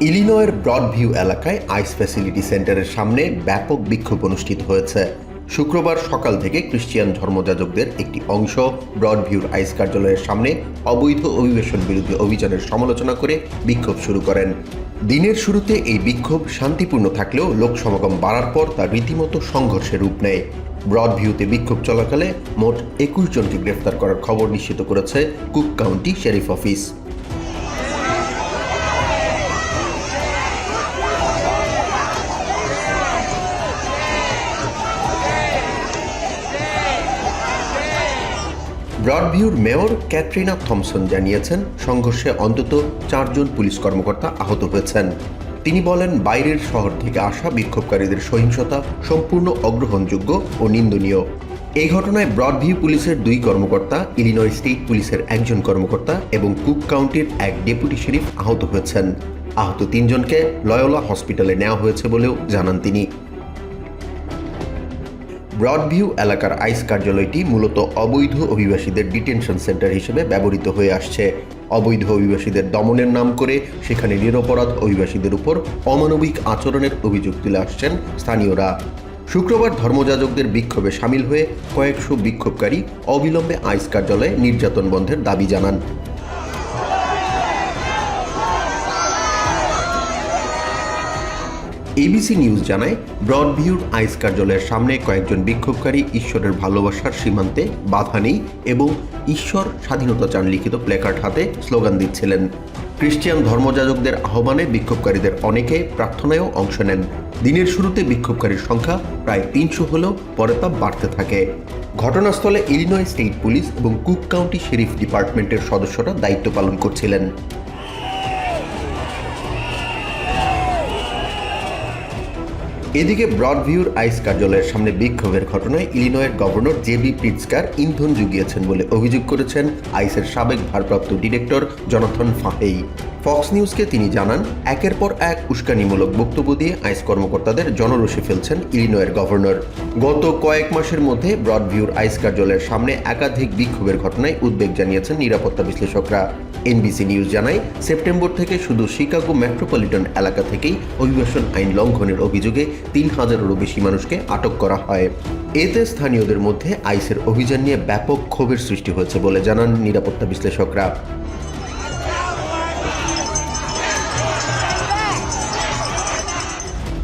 ইলিনয়ের ব্রডভিউ এলাকায় আইস ফ্যাসিলিটি সেন্টারের সামনে ব্যাপক বিক্ষোভ অনুষ্ঠিত হয়েছে। শুক্রবার সকাল থেকে খ্রিস্টিয়ান ধর্মযাজকদের একটি অংশ ব্রডভিউর আইস কার্যালয়ের সামনে অবৈধ অভিবেশন বিরোধী অভিযানের সমালোচনা করে বিক্ষোভ শুরু করেন। দিনের শুরুতে এই বিক্ষোভ শান্তিপূর্ণ থাকলেও লোক সমাগম বাড়ার পর তা রীতিমতো সংঘর্ষের রূপ নেয়। ব্রডভিউতে বিক্ষোভ চলাকালে মোট একুশ জনকে গ্রেফতার করার খবর নিশ্চিত করেছে কুক কাউন্টি শেরিফ অফিস। ব্রডভিউর মেয়র ক্যাটরিনা থমসন জানিয়েছেন, সংঘর্ষে অন্তত চারজন পুলিশ কর্মকর্তা আহত হয়েছেন। তিনি বলেন, বাইরের শহর থেকে আসা বিক্ষোভকারীদের সহিংসতা সম্পূর্ণ অগ্রহণযোগ্য ও নিন্দনীয়। এই ঘটনায় ব্রডভিউ পুলিশের দুই কর্মকর্তা, ইলিনয় স্টেট পুলিশের একজন কর্মকর্তা এবং কুক কাউন্টির এক ডেপুটি শরিফ আহত হয়েছেন। আহত তিনজনকে লয়োলা হসপিটালে নেওয়া হয়েছে বলেও জানান তিনি। ব্রডভিউ এলাকার আইস কার্যালয়টি মূলত অবৈধ অভিবাসীদের ডিটেনশন সেন্টার হিসেবে ব্যবহৃত হয়ে আসছে। অবৈধ অভিবাসীদের দমনের নাম করে সেখানে নিরপরাধ অভিবাসীদের উপর অমানবিক আচরণের অভিযোগ তুলে আসছেন স্থানীয়রা। শুক্রবার ধর্মযাজকদের বিক্ষোভে সামিল হয়ে কয়েকশো বিক্ষোভকারী অবিলম্বে আইস কার্যালয়ে নির্যাতন বন্ধের দাবি জানান। এবিসি নিউজ জানায় ব্রডভিউর আইস কার্যালয়ের সামনে কয়েকজন বিক্ষোভকারী ঈশ্বরের ভালোবাসার সীমান্তে বাধা নেই এবং ঈশ্বর স্বাধীনতা চান লিখিত প্ল্যাকার্ড হাতে স্লোগান দিচ্ছিলেন। খ্রিস্টিয়ান ধর্মযাজকদের আহ্বানে বিক্ষোভকারীদের অনেকে প্রার্থনায়ও অংশ নেন। দিনের শুরুতে বিক্ষোভকারীর সংখ্যা প্রায় তিনশো হলেও পরে তা বাড়তে থাকে। ঘটনাস্থলে ইলিনয় স্টেট পুলিশ এবং কুক কাউন্টি শেরিফ ডিপার্টমেন্টের সদস্যরা দায়িত্ব পালন করছিলেন। এদিকে ব্রডভিউর আইস কার্যালয়ের সামনে বিক্ষোভের ঘটনায় ইলিনয়ের গভর্নর জেবি পিটসকার ইন্ধন জুগিয়েছেন বলে অভিযোগ করেছেন আইসের সাবেক ভারপ্রাপ্ত ডিরেক্টর জনথন ফাহেই। ফক্স নিউজকে তিনি জানান, একের পর এক উস্কানিমূলক বক্তব্য দিয়ে আইস কর্মকর্তাদের জনরোষে ফেলছেন ইলিনয়ের গভর্নর। গত কয়েক মাসের মধ্যে ব্রডভিউর আইস কার্যালয়ের সামনে একাধিক বিক্ষোভের ঘটনায় উদ্বেগ জানিয়েছেন নিরাপত্তা বিশ্লেষকরা। এনবিসি নিউজ জানায়, সেপ্টেম্বর থেকে শুধু শিকাগো মেট্রোপলিটন এলাকা থেকেই অভিবাসন আইন লঙ্ঘনের অভিযোগে তিন হাজারেরও বেশি মানুষকে আটক করা হয়। এতে স্থানীয়দের মধ্যে আইসের অভিযান নিয়ে ব্যাপক ক্ষোভের সৃষ্টি হয়েছে বলে জানান নিরাপত্তা বিশ্লেষকরা।